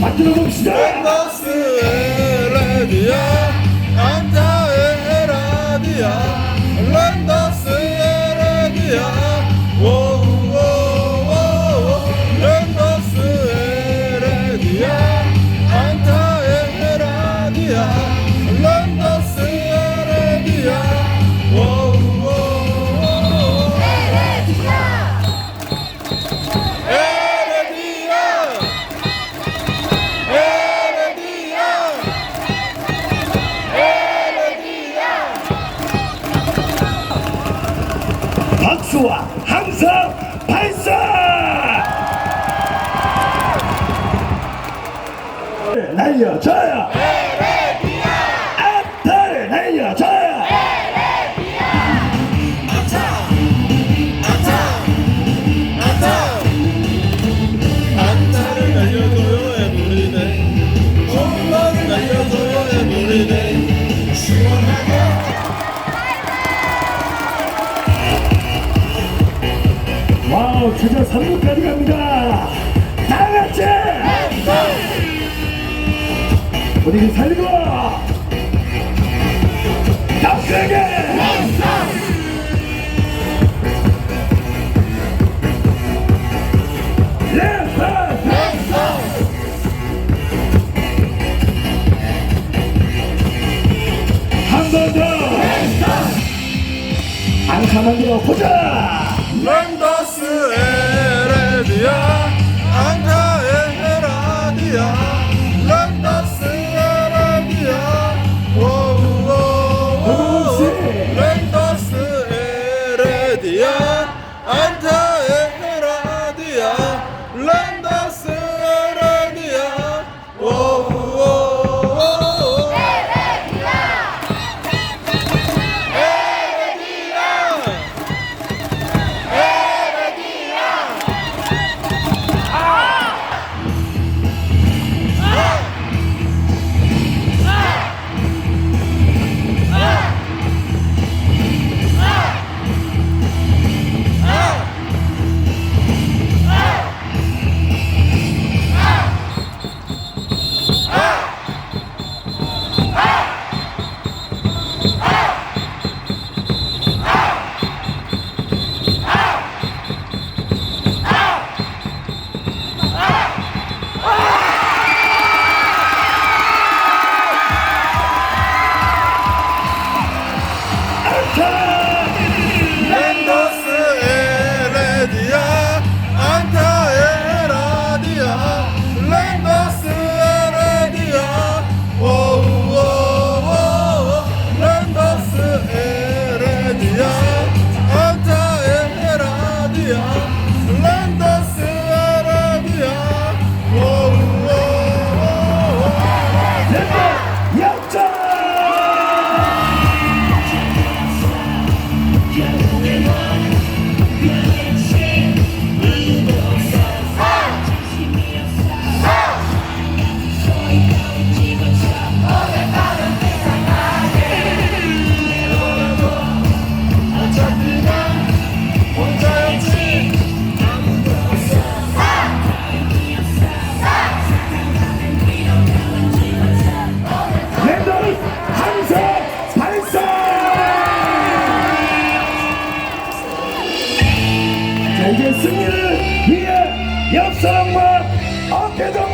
만들어 봅시다. 랜더스 레디야 안타의 라디야 랜더 박수와 항상 발사! 날려줘요! 최저 3루까지 갑니다. 다 같이! 분위기 살리고! 덕크게! 한번 더! 안 가만두고 보자! Hallelujah. London. 이제 승리를 위해 협상과 어깨도